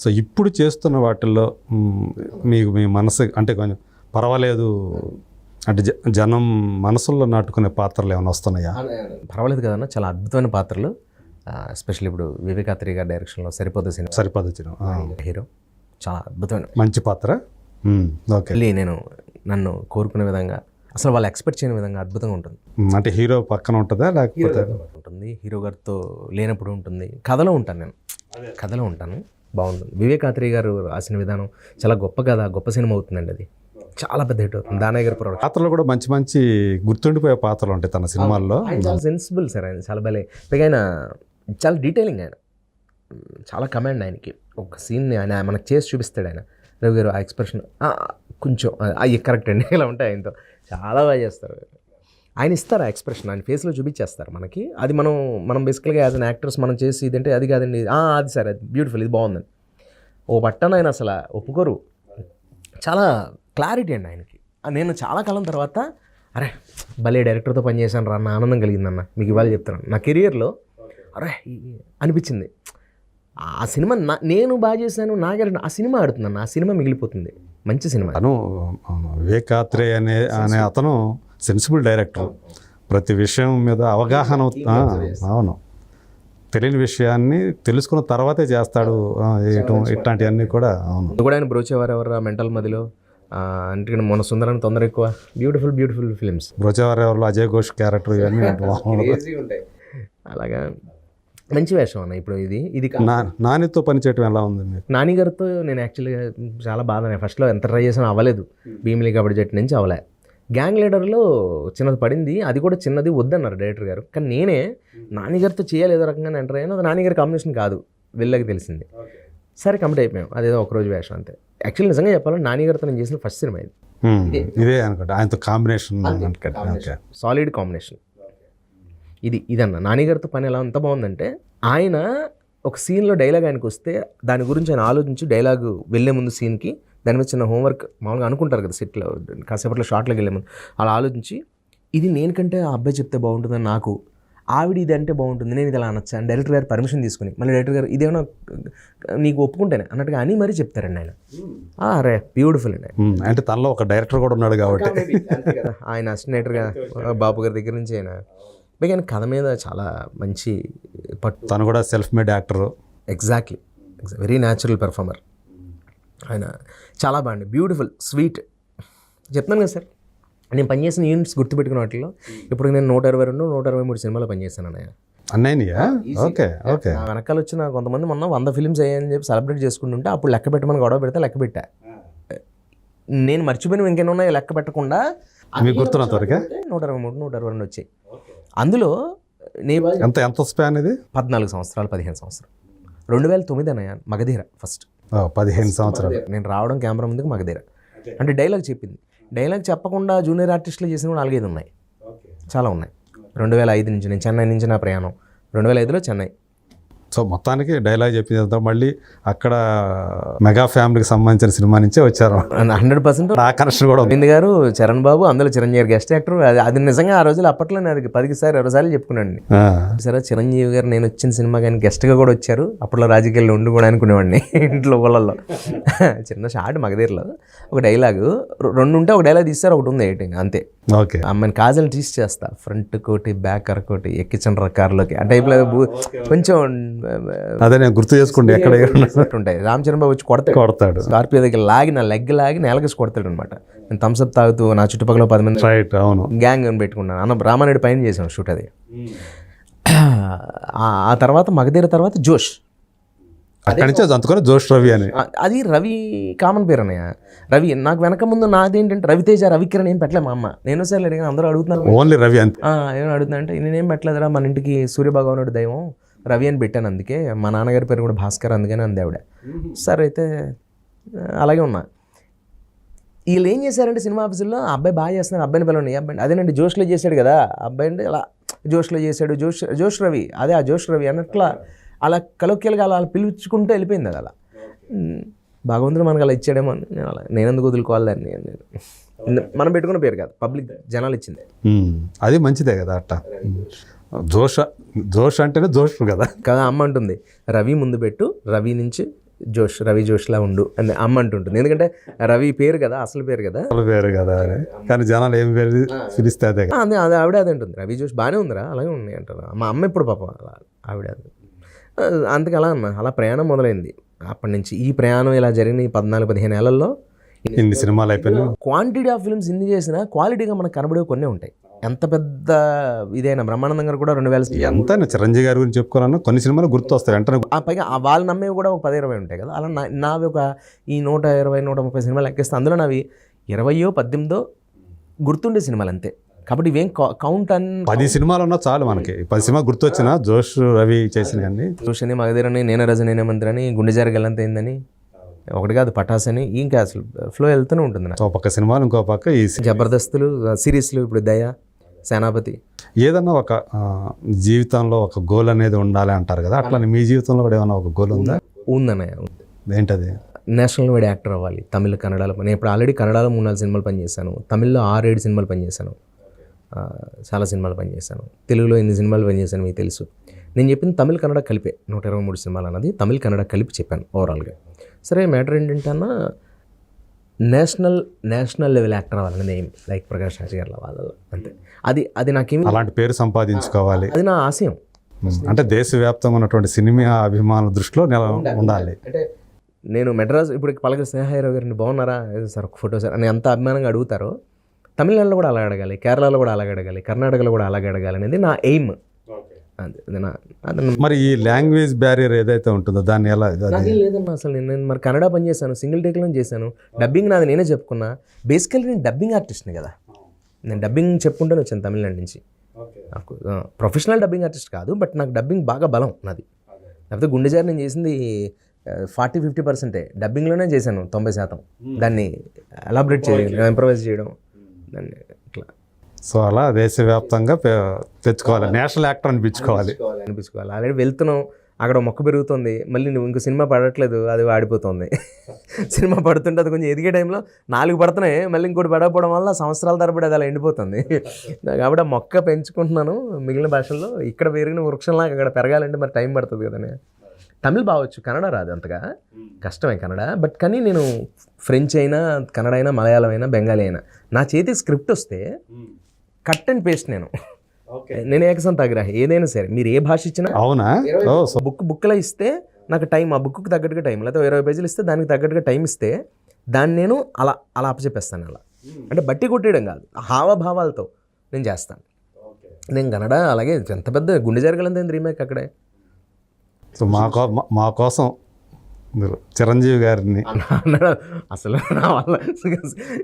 So ఇప్పుడు చేస్తున్న వాటిల్లో మ్, మీకు మీ మనసు అంటే కొంచెం పర్వాలేదు అంటే జ- జనం మనసుల్లో నాటుకునే పాత్రలు ఏమైనా వస్తున్నాయా? పర్వాలేదు కదన్న చాలా అద్భుతమైన పాత్రలు. ఎస్పెషల్లీ ఇప్పుడు వివేకాత్రి గారి డైరెక్షన్లో సరిపోతే సినిమా. సరిపదచ్చిన హీరో చాలా అద్భుతమైన. మంచి పాత్ర? ఓకే. నేను నన్ను కోరుకునే విధంగా అసలు వాళ్ళు ఎక్స్పెక్ట్ చేయని విధంగా అద్భుతంగా ఉంటుంది. అంటే హీరో పక్కన ఉంటుందా లేకపోతే? ఉంటుంది. హీరో గారితో లేనప్పుడు ఉంటుంది. కథలో ఉంటాను నేను. కథలో ఉంటాను. బాగుంటుంది వివేకాత్రి గారు రాసిన విధానం చాలా గొప్ప కథ గొప్ప సినిమా అవుతుందండి అది. చాలా పెద్ద హిట్ అవుతుంది. దానయ్య గారి ప్రొడక్షన్ పాత్రలు కూడా మంచి మంచి గుర్తుండిపోయే పాత్రలు ఉంటాయి తన సినిమాల్లో. సెన్సిబుల్ సార్ ఆయన చాలా భలే. పైగా ఆయన చాలా డీటెయిలింగ్ ఆయన. చాలా కమాండ్ ఆయనకి. ఒక సీన్ని ఆయన మనకు చేసి చూపిస్తాడు ఆయన. రవి గారు ఆ ఎక్స్ప్రెషన్ కొంచెం అవి కరెక్ట్ అండి ఇలా ఉంటాయి ఆయనతో. చాలా బాగా చేస్తారు. ఆయన ఇస్తారు ఆ ఎక్స్ప్రెషన్ ఆయన ఫేస్లో చూపించేస్తారు మనకి. అది మనం మనం బేసికల్గా యాజ్ అన్ యాక్టర్స్ మనం చేసి ఇదంటే అది కాదండి. అది సార్ అది బ్యూటిఫుల్ ఇది బాగుందని ఓ పట్టణ ఆయన అసలు ఒప్పుకోరు. చాలా క్లారిటీ అండి ఆయనకి. నేను చాలా కాలం తర్వాత అరే భలే డైరెక్టర్తో పనిచేశాను రా అన్న ఆనందం కలిగిందన్న. మీకు ఇవాళ చెప్తాను నా కెరియర్లో అరే అనిపించింది. ఆ సినిమా నా నేను బాగా చేశాను నా క్యారెక్టర్ ఆ సినిమా ఆడుతుందన్న ఆ సినిమా మిగిలిపోతుంది. మంచి సినిమా అను వివేకాత్రే అనే అనే అతను సెన్సిబుల్ డైరెక్టర్ ప్రతి విషయం మీద అవగాహన అవును. తెలియని విషయాన్ని తెలుసుకున్న తర్వాతే చేస్తాడు వేయటం ఇట్లాంటివన్నీ కూడా. అవును. కూడా ఆయన బ్రోచేవారు ఎవరు మెంటల్ మదిలో? అంటే మొన్న సుందరాన్ని తొందర ఎక్కువ. బ్యూటిఫుల్ బ్యూటిఫుల్ ఫిలిమ్స్ బ్రోచవారెవర్లో అజయ్ ఘోష్ క్యారెక్టర్ ఇవన్నీ అలాగా. మంచి వేషం అన్న ఇప్పుడు ఇది. ఇది నానితో పనిచేయటం ఎలా ఉంది మీకు? నాని గారితో నేను యాక్చువల్గా చాలా బాధ. ఫస్ట్లో ఎంత ట్రై చేసినా అవ్వలేదు. భీమిలి కబడ్డీ జట్టు నుంచి అవ్వలే. గ్యాంగ్ లీడర్లో చిన్నది పడింది. అది కూడా చిన్నది వద్దన్నారు డైరెక్టర్ గారు. కానీ నేనే నాని గారితో చేయాలి ఏదో రకంగా ఎంటర్ అయ్యాను. అది నాని గారి కాంబినేషన్ కాదు. వెళ్ళకి తెలిసింది. సరే కంప్లీట్ అయిపోయాం. అదేదో ఒకరోజు వేషం అంతే. యాక్చువల్లీ నిజంగా చెప్పాలంటే నాని గారితో నేను చేసిన ఫస్ట్ సినిమా ఇది. ఇదే. అనుకుంటా. ఆయనతో కాంబినేషన్ ఓకే. సాలిడ్ కాంబినేషన్ ఇది ఇదన్న. నాని గారితో పని ఎలా ఎంత బాగుందంటే ఆయన ఒక సీన్లో డైలాగ్ ఆయనకు వస్తే దాని గురించి ఆయన ఆలోచించి డైలాగ్ వెళ్ళే ముందు సీన్కి దాని మీద చిన్న హోంవర్క్ మామూలుగా అనుకుంటారు కదా సెట్లో కాసేపట్లో షార్ట్లోకి వెళ్ళే ముందు. అలా ఆలోచించి ఇది నేను కంటే ఆ అబ్బాయి చెప్తే బాగుంటుందని నాకు ఆవిడ ఇది అంటే బాగుంటుంది నేను ఇది అలా అనొచ్చా? అని డైరెక్టర్ గారు పర్మిషన్ తీసుకుని మళ్ళీ డైరెక్టర్ గారు ఇదేమన్నా నీకు ఒప్పుకుంటేనే అన్నట్టుగా అని మరీ చెప్తారండి ఆయన. ఆ, అరే బ్యూటిఫుల్ అండి హ్మ్, అంటే తనలో ఒక డైరెక్టర్ కూడా ఉన్నాడు కాబట్టి. ఆయన అసినేటర్గా బాబు గారి దగ్గర నుంచి ఆయన. పైగా ఆయన కథ మీద చాలా మంచి పట్టు. తను కూడా self made actor exactly very natural performer ఆయన చాలా బాగుంది బ్యూటిఫుల్ స్వీట్ చెప్తున్నాను కదా సార్ నేను పనిచేసిన యూనిట్స్ గుర్తుపెట్టుకున్న వాటిలో ఇప్పుడు నేను నూట ఇరవై రెండు నూట ఇరవై మూడు సినిమాలు పనిచేశాను అన్నయ్య. అన్నయ్యా ఓకే ఓకే నా వెనకాల వచ్చిన కొంతమంది మొన్న వంద ఫిల్మ్స్ అయ్యాయని చెప్పి సెలబ్రేట్ చేసుకుంటుంటే అప్పుడు లెక్క పెట్టమని గొడవ పెడితే లెక్క పెట్టా. నేను మర్చిపోయిన ఉన్నాయో లెక్క పెట్టకుండా మీకు గుర్తున్నంత వరకే? నూట ఇరవై మూడు నూట ఇరవై రెండు వచ్చాయి. అందులో నేను ఎంత ఎంత స్పాన్ ఇది? పద్నాలుగు సంవత్సరాలు పదిహేను సంవత్సరాలు. రెండు వేల తొమ్మిది అన్నయ్య మగధీర ఫస్ట్ పదిహేను సంవత్సరాలు. నేను రావడం కెమెరా ముందుకు మగధీర. అంటే డైలాగ్ చెప్పింది. డైలాగ్ చెప్పకుండా జూనియర్ ఆర్టిస్టులు చేసిన కూడా నాలుగైదు ఉన్నాయి. చాలా ఉన్నాయి. రెండు వేల ఐదు నుంచి నేను చెన్నై నుంచి నా ప్రయాణం. రెండు వేల ఐదులో చెన్నై. సో మొత్తానికి డైలాగ్ చెప్పిందంతా మళ్ళీ అక్కడ మెగా ఫ్యామిలీకి సంబంధించిన సినిమా నుంచే వచ్చారు. హండ్రెడ్ పర్సెంట్ ఆ కనెక్షన్ కూడా ఉంది. గారు చరణ్ బాబు అందులో చిరంజీవి గెస్ట్ యాక్టర్ అది నిజంగా ఆ రోజులు అప్పట్లో నేను అది పదికి సార్ ఇరవై సార్లు చెప్పుకున్నాను సరే చిరంజీవి గారు నేను వచ్చిన సినిమా కానీ గెస్ట్గా కూడా వచ్చారు. అప్పట్లో రాజకీయాల్లో ఉండి కూడా అనుకునేవాడిని ఇంట్లో ఊళ్ళల్లో. చిన్న షార్ట్ మగధీరలో. ఒక డైలాగు రెండు ఉంటే ఒక డైలాగ్ తీస్తారు ఒకటి ఉంది ఎయిటింగ్ అంతే. ఓకే. అమ్మాయిని కాజల్ తీసి చేస్తా. ఫ్రంట్ కోటి బ్యాక్ అరకోటి ఎక్కించండి కార్లోకి ఆ టైప్లో కొంచెం అదే నేను గుర్తు చేసుకుంటే ఎక్కడ ఉంటాయి రామ్ చరణ్ బాబు వచ్చి కొడతాడు. కొడతాడు. స్కార్పియో దగ్గర లాగి నా లెగ్ లాగి నేలకేసి కొడతాడు అనమాట నేను థమ్స్అప్ తాగుతూ నా చుట్టుపక్కల పది మంది రైట్ అవును. గ్యాంగ్ అని పెట్టుకున్నాను. అన్న రామారెడ్డి పైన చేసాం షూట్ అది. ఆ- ఆ తర్వాత మగధీర తర్వాత జోష్. అక్కడి నుంచి జోష్ రవి అని. అది రవి కామన్ పేరు అన్నయ్య. రవి నాకు వెనక ముందు నాదేంటంటే రవితేజ రవికిరణ్ ఏం పెట్టలే మా అమ్మ. నేను సార్ అడిగాను అందరూ అడుగుతున్నారు ఓన్లీ రవి అంతే. ఏమని అడుగుతున్నా అంటే నేనేం పెట్టలేదురా మన ఇంటికి సూర్యభగవానుడు దైవం రవి అని పెట్టాను అందుకే. మా నాన్నగారి పేరు కూడా భాస్కర్ అందుకని అంది ఆవిడ. సరే అయితే అలాగే ఉన్నా. వీళ్ళు ఏం చేశారంటే సినిమా ఆఫీసుల్లో అబ్బాయి బాగా చేస్తున్నారు అబ్బాయిని పిలవండి ఈ అబ్బాయి అదేనండి జోష్లో చేశాడు కదా అబ్బాయి అంటే అలా జోష్లో చేశాడు జోష్ జోష్ రవి. అదే ఆ జోష్ రవి అన్నట్లా అలా కలొక్కియలుగా అలా అలా పిలుచుకుంటూ వెళ్ళిపోయింది అది అలా. భగవంతుడు మనకు అలా ఇచ్చాడేమో అని నేను అలా నేను ఎందుకు వదులుకోవాలి దాన్ని అని నేను. మనం పెట్టుకున్న పేరు కాదు పబ్లిక్ జనాలు ఇచ్చింది. అది మంచిదే కదా అట్ట. జోష్ జోష్ అంటేనే జోష్ కదా. కదా అమ్మ అంటుంది రవి ముందు పెట్టు రవి నుంచి జోష్ రవి జోష్లా ఉండు అని అమ్మ అంటుంటుంది. ఎందుకంటే రవి పేరు కదా అసలు పేరు కదా. అసలు పేరు కదా అని. కానీ జనాలు ఏం పేరు పిలిస్తే అదే అదే ఆవిడ అదే ఉంటుంది రవి జోష్ బాగానే ఉందిరా అలాగే ఉన్నాయి అంటారు. మా అమ్మ ఇప్పుడు పాప అలా ఆవిడ అందుకే అలా అన్న అలా ప్రయాణం మొదలైంది. అప్పటి నుంచి ఈ ప్రయాణం ఇలా జరిగిన ఈ పద్నాలుగు పదిహేను ఏళ్ళలో. ఇన్ని సినిమాలు అయిపోయినాయి క్వాంటిటీ ఆఫ్ ఫిల్మ్స్ ఇన్ని చేసినా క్వాలిటీగా మనకు కనబడే కొన్ని ఉంటాయి. ఎంత పెద్ద ఇదైనా బ్రహ్మానందం గారు కూడా రెండు వేల ఎంతైనా చిరంజీవి గారి గురించి చెప్పుకోవాలన్నా కొన్ని సినిమాలు గుర్తు వస్తాయి వెంటనే ఆ పైగా వాళ్ళు నమ్మేవి కూడా ఒక పది ఇరవై ఉంటాయి కదా. అలా నా- నావి ఒక ఈ నూట ఇరవై నూట ముప్పై సినిమాలు ఎక్కిస్తే అందులో నావి ఇరవయో పద్దెనిమిదో గుర్తుండే సినిమాలు అంతే. కాబట్టి ఇవేం కౌంట్ అన్ పది సినిమాలు ఉన్నా చాలు మనకి. పది సినిమా గుర్తు వచ్చిన జోష్ రవి చేసిన అన్ని చూషని మగధీరని నేను రజనీనే మంత్రని గుండె జరగలంత అయిందని. ఒకటి కాదు పటాస్ అని ఇంకా అసలు ఫ్లో వెళ్తూనే ఉంటుంది నాకు. ఒక పక్క సినిమాలు ఇంకో పక్క ఈ జబర్దస్తులు సిరీస్లు ఇప్పుడు దయ సేనాపతి. ఏదన్నా ఒక జీవితంలో ఒక గోల్ అనేది ఉండాలి అంటారు కదా అట్లా మీ జీవితంలో కూడా ఏమన్నా ఒక గోల్ ఉందా? ఉందన్నయ్య ఉంది. ఏంటది? నేషనల్ వైడ్ యాక్టర్ అవ్వాలి తమిళ కన్నడలో. నేను ఇప్పుడు ఆల్రెడీ కన్నడలో మూడు నాలుగు సినిమాలు పనిచేశాను. తమిళ్ళో ఆరు ఏడు సినిమాలు పనిచేశాను. చాలా సినిమాలు పనిచేశాను. తెలుగులో ఎన్ని సినిమాలు పనిచేశాను మీకు తెలుసు. నేను చెప్పింది తమిళ కన్నడ కలిపే నూట ఇరవై మూడు సినిమాలు అన్నది తమిళ కన్నడ కలిపి చెప్పాను ఓవరాల్గా సరే మ్యాటర్ ఏంటంటే అన్న నేషనల్ నేషనల్ లెవెల్ యాక్టర్ అవ్వాలనేది ఏం? లైక్ ప్రకాష్ రాజ్ గారి వాళ్ళలో అంతే. అది అది నాకేమి అలాంటి పేరు సంపాదించుకోవాలి. అది నా ఆశయం. అంటే దేశవ్యాప్తంగా ఉన్నటువంటి సినిమా అభిమానుల దృష్టిలో నెల ఉండాలి. అంటే నేను మెడ్రాస్ ఇప్పుడు పలక స్నేహారావు గారిని బాగున్నారా? సార్ ఒక ఫోటో సార్ అని ఎంత అభిమానంగా అడుగుతారో తమిళనాడులో కూడా అలాగే అడగాలి కేరళలో కూడా అలాగే అడగాలి కర్ణాటకలో కూడా అలాగే అడగాలి అనేది నా ఎయిమ్. అది అది నా అది నా- మరి ఈ లాంగ్వేజ్ బ్యారియర్ ఏదైతే ఉంటుందో దాన్ని ఎలా లేదమ్మా అసలు. నేను నేను మరి కన్నడ పని చేశాను సింగిల్ టేక్లో చేశాను. డబ్బింగ్ నాది నేనే చెప్పుకున్నా. బేసికల్లీ నేను డబ్బింగ్ ఆర్టిస్ట్ని కదా. నేను డబ్బింగ్ చెప్పుకుంటూనే వచ్చాను తమిళనాడు నుంచి. నాకు ప్రొఫెషనల్ డబ్బింగ్ ఆర్టిస్ట్ కాదు బట్ నాకు డబ్బింగ్ బాగా బలం నాది. లేకపోతే గుండెజారి నేను చేసింది ఫార్టీ ఫిఫ్టీ పర్సెంటే డబ్బింగ్లోనే చేశాను తొంభై శాతం. దాన్ని ఎలాబరేట్ చేయడం ఇంప్రవైజ్ చేయడం. దాన్ని ఇట్లా. సో అలా దేశవ్యాప్తంగా తెచ్చుకోవాలి. నేషనల్ యాక్టర్ అనిపించుకోవాలి. అనిపించుకోవాలి ఆల్రెడీ వెళ్తున్నాం. అక్కడ మొక్క పెరుగుతుంది. మళ్ళీ నువ్వు ఇంకో సినిమా పడట్లేదు అది వాడిపోతుంది. సినిమా పడుతుంటే అది కొంచెం ఎదిగే టైంలో నాలుగు పడుతున్నాయి. మళ్ళీ ఇంకోటి పడకపోవడం వల్ల సంవత్సరాల తరబడి అది అలా ఎండిపోతుంది. కాబట్టి ఆ మొక్క పెంచుకుంటున్నాను మిగిలిన భాషల్లో. ఇక్కడ పెరిగిన వృక్షంలాగా అక్కడ పెరగాలంటే మరి టైం పడుతుంది కదని తమిళ్ బావచ్చు కన్నడ రాదు అంతగా. కష్టమే కన్నడ. బట్ కానీ నేను ఫ్రెంచ్ అయినా కన్నడ అయినా మలయాళం అయినా బెంగాలీ అయినా నా చేతికి స్క్రిప్ట్ వస్తే కట్ అండ్ పేస్ట్ నేను. నేను ఏకసంత ఆగ్రహి ఏదైనా సరే. మీరు ఏ భాష ఇచ్చినా అవునా? బుక్ బుక్లో ఇస్తే నాకు టైం ఆ బుక్కి తగ్గట్టుగా టైం లేకపోతే ఇరవై పేజీలు ఇస్తే దానికి తగ్గట్టుగా టైం ఇస్తే దాన్ని నేను అలా అలా అప్పచెప్పేస్తాను అలా. అంటే బట్టి కొట్టేయడం కాదు హావభావాలతో నేను చేస్తాను. నేను కన్నడ అలాగే ఎంత పెద్ద గుండె జరగలంత రీమేక్ అక్కడే? సో మా కో మా- కోసం మీరు చిరంజీవి గారిని అన్నాడు. అసలు నా వల్ల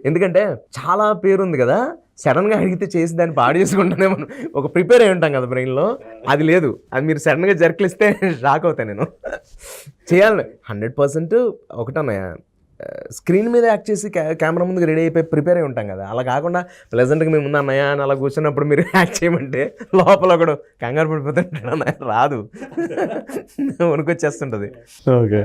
ఎందుకంటే చాలా పేరు ఉంది కదా. సడన్గా అడిగితే చేసి దాన్ని పాడు చేసుకుంటానే మనం. ఒక ప్రిపేర్ అయి ఉంటాం కదా బ్రెయిన్లో. అది లేదు. అది మీరు సడన్గా జర్కిలిస్తే షాక్ అవుతాను నేను. చేయాలి. హండ్రెడ్ పర్సెంట్ ఒకటన్నయ్య. స్క్రీన్ మీద యాక్ట్ చేసి కెమెరా ముందుకు రెడీ అయిపోయి ప్రిపేర్ అయి ఉంటాం కదా. అలా కాకుండా ప్లెజెంట్గా మేము ముందు అన్నయ్య అని అలా కూర్చున్నప్పుడు మీరు యాక్ట్ చేయమంటే లోపల ఒకడు కంగారు పడిపోతుంటాడు అన్నయ్య. రాదు. వణుకొచ్చేస్తుంటుంది ఓకే.